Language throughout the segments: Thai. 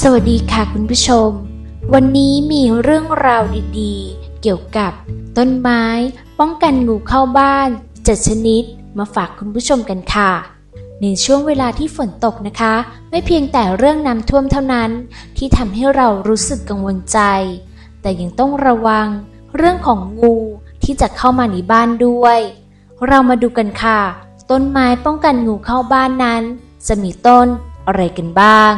สวัสดีค่ะคุณผู้ชม วันนี้มีเรื่องราวดีๆ เกี่ยวกับต้นไม้ป้องกันงูเข้าบ้านจัดชนิดมาฝากคุณผู้ชมกันค่ะ ในช่วงเวลาที่ฝนตกนะคะ ไม่เพียงแต่เรื่องน้ำท่วมเท่านั้น ที่ทำให้เรารู้สึกกังวลใจ แต่ยังต้องระวังเรื่องของงูที่จะเข้ามาในบ้านด้วย เรามาดูกันค่ะ ต้นไม้ป้องกันงูเข้าบ้านนั้น จะมีต้นอะไรกันบ้าง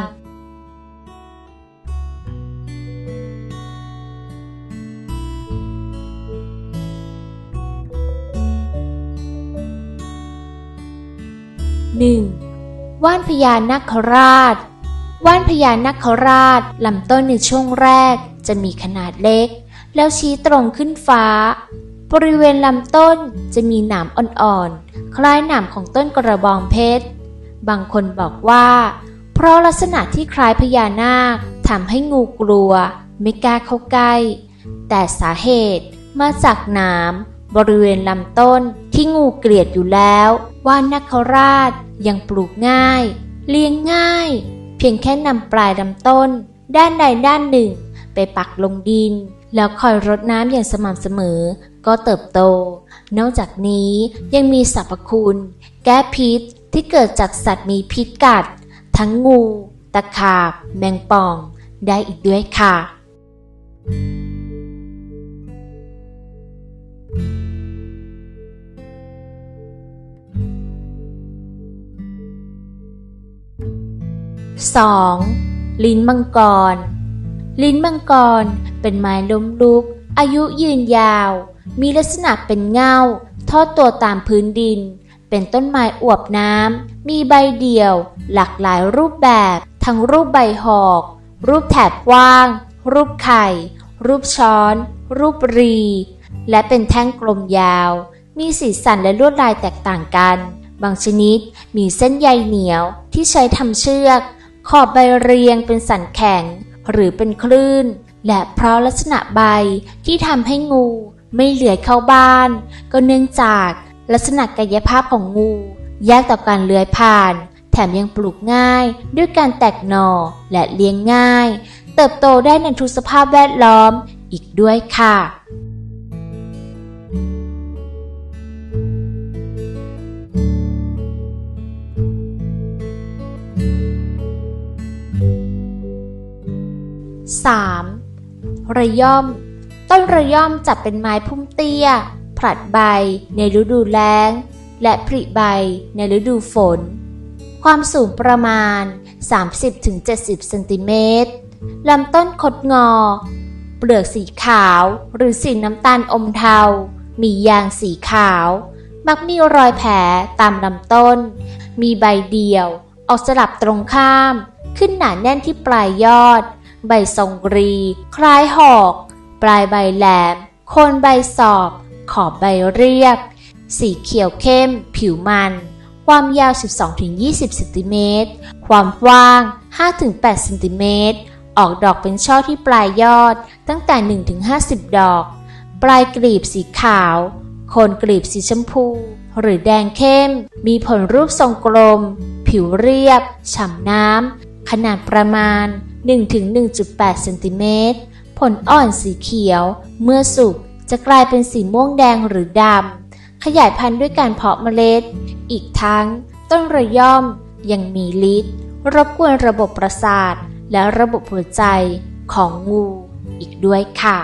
1. ว่านพญานาคราช ว่านพญานาคราชลำต้นในช่วงแรกจะมีขนาดเล็ก แล้วชี้ตรงขึ้นฟ้า บริเวณลำต้นจะมีหนามอ่อนๆ คล้ายหนามของต้นกระบองเพชร บางคนบอกว่า เพราะลักษณะที่คล้ายพญานาคทำให้งูกลัว ไม่กล้าเข้าใกล้ แต่สาเหตุมาจากหนามบริเวณลำต้นที่งูเกลียดอยู่แล้ว ว่านนาคราชยังปลูกง่าย เลี้ยงง่าย เพียงแค่นำปลายลำต้น ด้านใดด้านหนึ่ง ไปปักลงดิน แล้วคอยรดน้ำอย่างสม่ำเสมอ ก็เติบโต นอกจากนี้ยังมีสรรพคุณ แก้พิษที่เกิดจากสัตว์มีพิษกัด ทั้งงู ตะขาบ แมงป่อง ได้อีกด้วยค่ะ 2. ลิ้นมังกร ลิ้นมังกรเป็นไม้ล้มลุก อายุยืนยาว มีลักษณะเป็นเงาทอดตัวตามพื้นดิน เป็นต้นไม้อวบน้ำ มีใบเดี่ยว หลากหลายรูปแบบ ทั้งรูปใบหอก รูปแถบกว้าง รูปไข่ รูปช้อน รูปรี และเป็นแท่งกลมยาว มีสีสันและลวดลายแตกต่างกัน บางชนิดมีเส้นใยเหนียวที่ใช้ทำเชือก ขอบใบเรียงเป็นสันแข็ง หรือเป็นคลื่น และเพราะลักษณะใบที่ทำให้งูไม่เหลือยเข้าบ้าน ก็เนื่องจากลักษณะกายภาพของงูยากต่อการเลื้อยผ่าน แถมยังปลูกง่ายด้วยการแตกหน่อและเลี้ยงง่าย เติบโตได้ในทุกสภาพแวดล้อมอีกด้วยค่ะ 3. ระย่อม ต้นระย่อมจับเป็นไม้พุ่มเตี้ย ผลัดใบในฤดูแล้ง และผลิใบในฤดูฝน ความสูงประมาณ 30-70 เซนติเมตรลำต้นคดงอ เปลือกสีขาวหรือสีน้ำตาลอมเทา มียางสีขาว มักมีรอยแผลตามลำต้น มีใบเดียว ออกสลับตรงข้าม ขึ้นหนาแน่นที่ปลายยอด ใบทรงรี คล้ายหอก ปลายใบแหลม โคนใบสอบ ขอบใบเรียบ สีเขียวเข้ม ผิวมัน ความยาว 12-20เซนติเมตร ความกว้าง 5-8เซนติเมตร ออกดอกเป็นช่อที่ปลายยอด ตั้งแต่ 1-50 ดอก ปลายกลีบสีขาว โคนกลีบสีชมพู หรือแดงเข้ม มีผลรูปทรงกลม ผิวเรียบ ฉ่ำน้ำ นาดประมาณ 1-1.8เซนติเมตร ผลอ่อนสีเขียว เมื่อสุกจะกลายเป็นสีม่วงแดงหรือดำ ขยายพันธุ์ด้วยการเพาะเมล็ด อีกทั้ง ต้นระย่อมยังมีฤทธิ์รบกวนระบบประสาท และระบบหัวใจของงูอีกด้วยค่ะ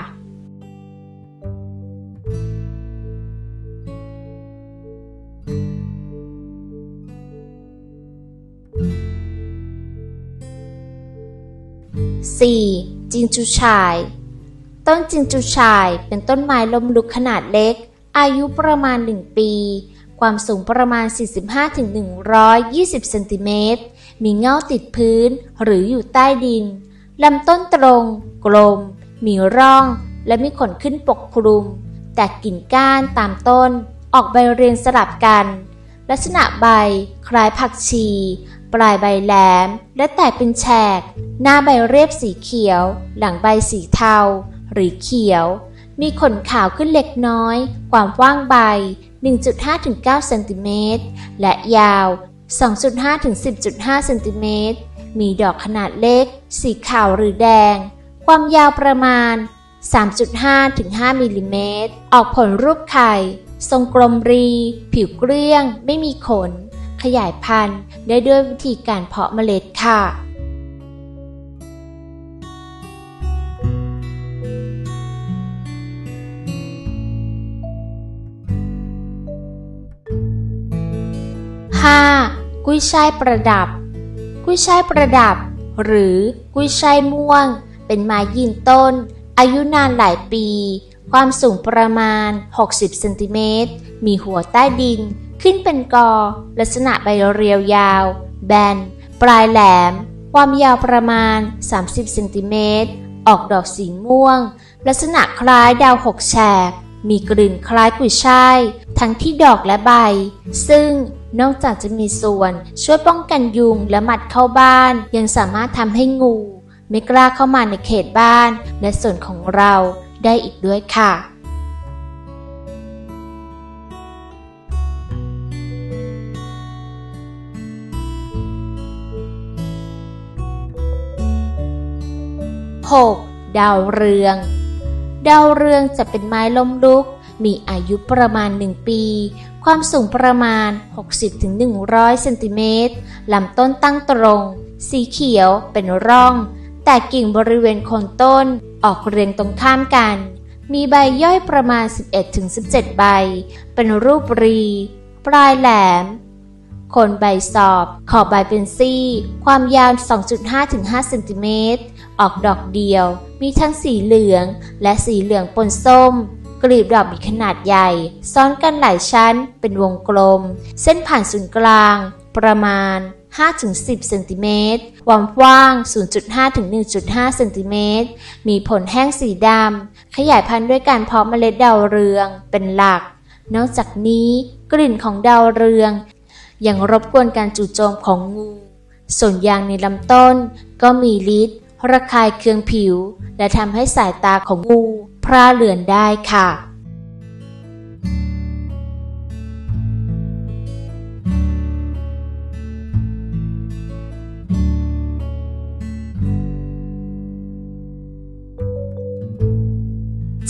4. จิงจูชาย ต้นจิงจูชายเป็นต้นไม้ลมลุกขนาดเล็ก อายุประมาณ 1 ปี ความสูงประมาณ 45-120 เซนติเมตร มีเงาติดพื้นหรืออยู่ใต้ดิน ลำต้นตรง กลม มีร่อง และมีขนขึ้นปกคลุม แต่กิ่งก้านตามต้นออกใบเรียงสลับกัน ลักษณะใบคล้ายผักชี ปลายใบแหลม และแตกเป็นแฉก หน้าใบเรียบสีเขียว หลังใบสีเทา หรือเขียว มีขนขาวขึ้นเล็กน้อย ความกว้างใบ 1.5-9เซนติเมตร และยาว 2.5-10.5เซนติเมตร มีดอกขนาดเล็ก สีขาวหรือแดง ความยาวประมาณ 3.5ถึง5มิลลิเมตร ออกผลรูปไข่ ทรงกลมรี ผิวเกลี้ยง ไม่มีขน ขยายพันธุ์ได้ด้วยวิธีการเพาะเมล็ดค่ะ 5. กุ้ยช่ายประดับ กุ้ยช่ายประดับ หรือกุ้ยช่ายม่วง เป็นไม้ยืนต้น อายุนานหลายปี ความสูงประมาณ 60 เซนติเมตร มีหัวใต้ดิน ขึ้นเป็นกอ ลักษณะใบเรียวยาว แบน ปลายแหลม ความยาวประมาณ 30 เซนติเมตร ออกดอกสีม่วง ลักษณะคล้ายดาวหกแฉก มีกลิ่นคล้ายกุยช่าย ทั้งที่ดอกและใบ ซึ่งนอกจากจะมีส่วนช่วยป้องกันยุงและหมัดเข้าบ้าน ยังสามารถทำให้งู ไม่กล้าเข้ามาในเขตบ้านและส่วนของเรา ได้อีกด้วยค่ะ 6. ดาวเรือง ดาวเรืองจะเป็นไม้ล้มลุก มีอายุประมาณ 1 ปี ความสูงประมาณ 60-100 เซนติเมตร ลำต้นตั้งตรง สีเขียวเป็นร่อง แต่กิ่งบริเวณโคนต้น ออกเรียงตรงข้ามกัน มีใบย่อยประมาณ 11-17 ใบ เป็นรูปรี ปลายแหลมโคนใบสอบ ขอบใบเป็นซี่ ความยาว 2.5-5เซนติเมตร ออกดอกเดียว มีทั้งสีเหลือง และสีเหลืองปนส้ม กลีบดอกมีขนาดใหญ่ ซ้อนกันหลายชั้น เป็นวงกลม เส้นผ่านศูนย์กลาง ประมาณ 5-10เซนติเมตรความกว้าง 0.5-1.5เซนติเมตรมีผลแห้งสีดำ ขยายพันธุ์ด้วยการเพาะเมล็ดดาวเรืองเป็นหลัก นอกจากนี้กลิ่นของดาวเรือง ยังรบกวนการจู่โจมของงู ส่วนยางในลำต้น ก็มีฤทธิ์ระคายเคืองผิว และทำให้สายตาของงูพร่าเลือนได้ค่ะ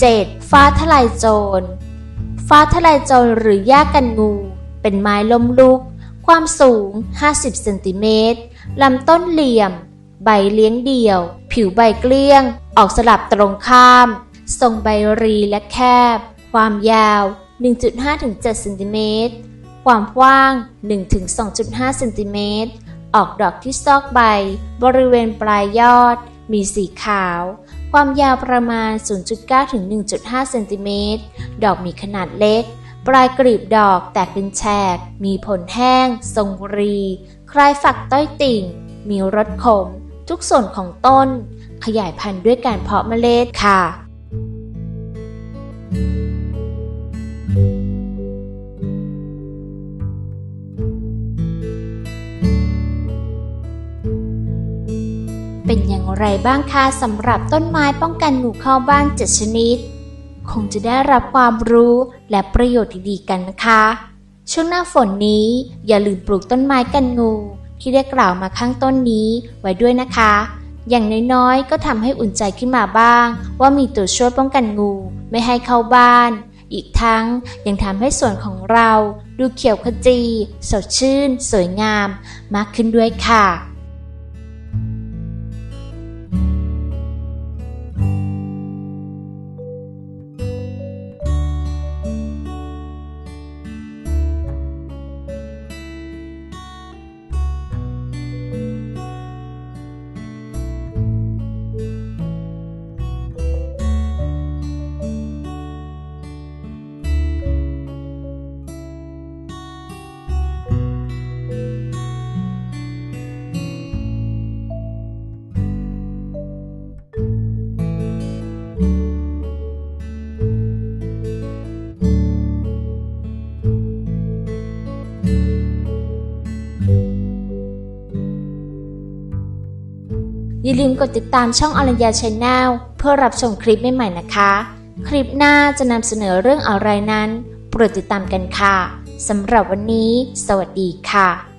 7. ฟ้าทลายโจร ฟ้าทลายโจรหรือหญ้ากันงู เป็นไม้ล้มลุก ความสูง 50 เซนติเมตร ลำต้นเหลี่ยม ใบเลี้ยงเดี่ยว ผิวใบเกลี้ยง ออกสลับตรงข้าม ทรงใบรีและแคบ ความยาว 1.5-7 เซนติเมตร ความกว้าง 1-2.5 เซนติเมตร ออกดอกที่ซอกใบ บริเวณปลายยอด มีสีขาว ความยาวประมาณ 0.9 ถึง 1.5 เซนติเมตร ดอกมีขนาดเล็ก ปลายกลีบดอกแตกเป็นแฉก มีผลแห้ง ทรงรี คล้ายฝักต้อยติ่ง มีรสขม ทุกส่วนของต้น ขยายพันธุ์ด้วยการเพาะเมล็ดค่ะ เป็นอย่างไรบ้างคะสำหรับต้นไม้ป้องกันงูเข้าบ้านเจ็ดชนิด คงจะได้รับความรู้และประโยชน์ดีๆกันนะคะ ช่วงหน้าฝนนี้อย่าลืมปลูกต้นไม้กันงู ที่ได้กล่าวมาข้างต้นนี้ไว้ด้วยนะคะ อย่างน้อยๆ ก็ทำให้อุ่นใจขึ้นมาบ้าง ว่ามีตัวช่วยป้องกันงู ไม่ให้เข้าบ้าน อีกทั้งยังทำให้สวนของเรา ดูเขียวขจี สดชื่น สวยงาม มากขึ้นด้วยค่ะ ลืมกดติดตามช่องอรัญญาชาแนลเพื่อรับชมคลิปใหม่ๆนะคะ คลิปหน้าจะนำเสนอเรื่องอะไรนั้น โปรดติดตามกันค่ะสำหรับวันนี้ สวัสดีค่ะ